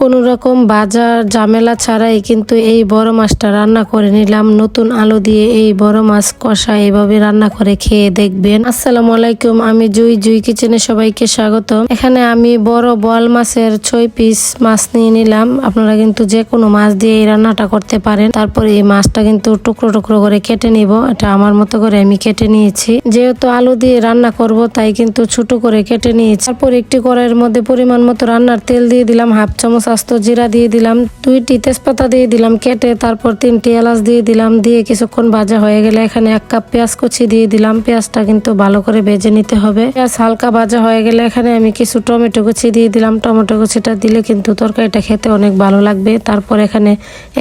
কোনো রকম বাজার ঝামেলা ছাড়াই কিন্তু এই বড় মাছটা রান্না করে নিলাম। নতুন আলু দিয়ে এই বড় মাছ কষা এভাবে রান্না করে খেয়ে দেখবেন। আসসালামু আলাইকুম, আমি জুই জুই কিচেনে সবাইকে স্বাগত এখানে আমি বড় বল মাছের ছয় পিস মাছ নিয়ে নিলাম। আপনারা কিন্তু যে কোনো মাছ দিয়ে এই রান্নাটা করতে পারেন। তারপরে এই মাছটা কিন্তু টুকরো টুকরো করে কেটে নিব। এটা আমার মতো করে আমি কেটে নিয়েছি। যেহেতু আলু দিয়ে রান্না করব, তাই কিন্তু ছোট করে কেটে নিয়েছি। তারপর একটি কড়াইয়ের মধ্যে পরিমাণ মতো রান্নার তেল দিয়ে দিলাম। হাফ চামচ আস্ত জিরা দিয়ে দিলাম, দুইটি তেজপাতা দিয়ে দিলাম কেটে, তারপর তিনটি এলাচ দিয়ে দিলাম, দিয়ে কিছুক্ষণ ভাজা হয়ে গেলে এখানে এক কাপ পেঁয়াজ কুচি দিয়ে দিলাম। পেঁয়াজটা কিন্তু ভালো করে ভেজে নিতে হবে। পেঁয়াজ হালকা ভাজা হয়ে গেলে এখানে আমি কিছু টমেটো কুচি দিয়ে দিলাম। টমেটো কুচিটা দিলে কিন্তু তরকারিটা খেতে অনেক ভালো লাগবে। তারপর এখানে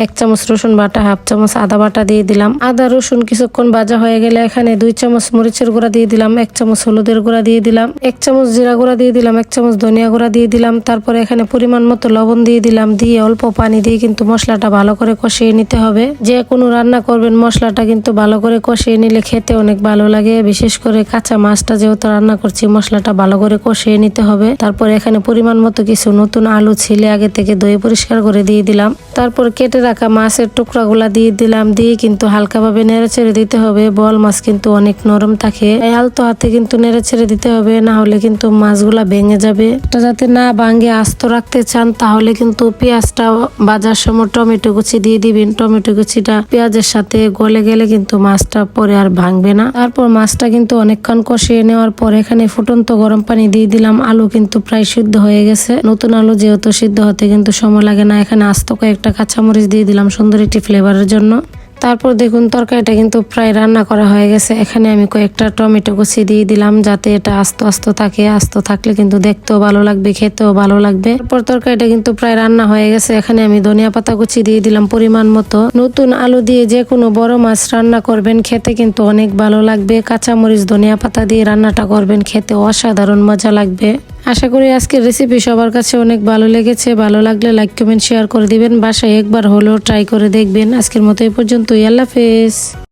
এক চামচ রসুন বাটা, হাফ চামচ আদা বাটা দিয়ে দিলাম। আদা, রসুন কিছুক্ষণ ভাজা হয়ে গেলে এখানে দুই চামচ মরিচের গুঁড়া দিয়ে দিলাম, এক চামচ হলুদের গুঁড়া দিয়ে দিলাম, এক চামচ জিরা গুঁড়া দিয়ে দিলাম, এক চামচ ধনিয়া গুঁড়া দিয়ে দিলাম। তারপরে এখানে পরিমাণ মতো লবণ দিয়ে দিলাম, দিয়ে অল্প পানি দিয়ে কিন্তু মশলাটা ভালো করে কষিয়ে নিতে হবে। যে কোনো রান্না করবেন, মশলাটা কিন্তু ভালো করে কষিয়ে নিলে খেতে অনেক ভালো লাগে। বিশেষ করে কাঁচা মাছটা যেহেতু রান্না করছি, মশলাটা ভালো করে কষিয়ে নিতে হবে। তারপর এখানে পরিমাণ মতো কিছু নতুন আলু ছিলে, আগে থেকে দই পরিষ্কার করে দিয়ে দিলাম। তারপর কেটে রাখা মাছের টুকরাগুলা দিয়ে দিলাম। দিয়ে কিন্তু হালকাভাবে নেড়ে ছেড়ে দিতে হবে। বল মাছ কিন্তু অনেক নরম থাকে। আলতো হাতে কিন্তু নেড়ে ছেড়ে দিতে হবে, না হলে কিন্তু মাছগুলা ভেঙে যাবে। এটা যাতে না ভাঙে, আস্ত রাখতে চান, তাহলে কিন্তু পেঁয়াজটা বাজার সময় টমেটো কুচি দিয়ে দিবেন। টমেটো কুচিটা পেঁয়াজের সাথে গলে গেলে কিন্তু মাছটা পরে আর ভাঙবে না। তারপর মাছটা কিন্তু অনেকক্ষণ কষিয়ে নেওয়ার পর এখানে ফুটন্ত গরম পানি দিয়ে দিলাম। আলু কিন্তু প্রায় সিদ্ধ হয়ে গেছে। নতুন আলু যেহেতু সিদ্ধ হতে কিন্তু সময় লাগে না, এখানে আস্ত কয়েকটা কাঁচামরিচ দিয়ে দিলাম সুন্দর একটি ফ্লেভারের জন্য। তারপর দেখুন, তরকারিটা কিন্তু প্রায় রান্না করা হয়ে গেছে। এখানে আমি কয়েকটা টমেটো কুচি দিয়ে দিলাম যাতে এটা আস্ত আস্ত থাকে। আস্ত থাকলে কিন্তু দেখতেও ভালো লাগবে, খেতেও ভালো লাগবে। তারপর তরকারিটা কিন্তু প্রায় রান্না হয়ে গেছে। এখানে আমি ধনিয়া পাতা কুচি দিয়ে দিলাম পরিমাণ মতো। নতুন আলু দিয়ে যে কোনো বড় মাছ রান্না করবেন, খেতে কিন্তু অনেক ভালো লাগবে। কাঁচামরিচ, ধনিয়া পাতা দিয়ে রান্নাটা করবেন, খেতে অসাধারণ মজা লাগবে। আশা করি আজকের রেসিপি সবার কাছে অনেক ভালো লেগেছে। ভালো লাগলে লাইক কমেন্ট শেয়ার করে দিবেন। বাসায় একবার হলেও ট্রাই করে দেখবেন। আজকের মতো এই পর্যন্তই। আল্লাহ হাফেজ।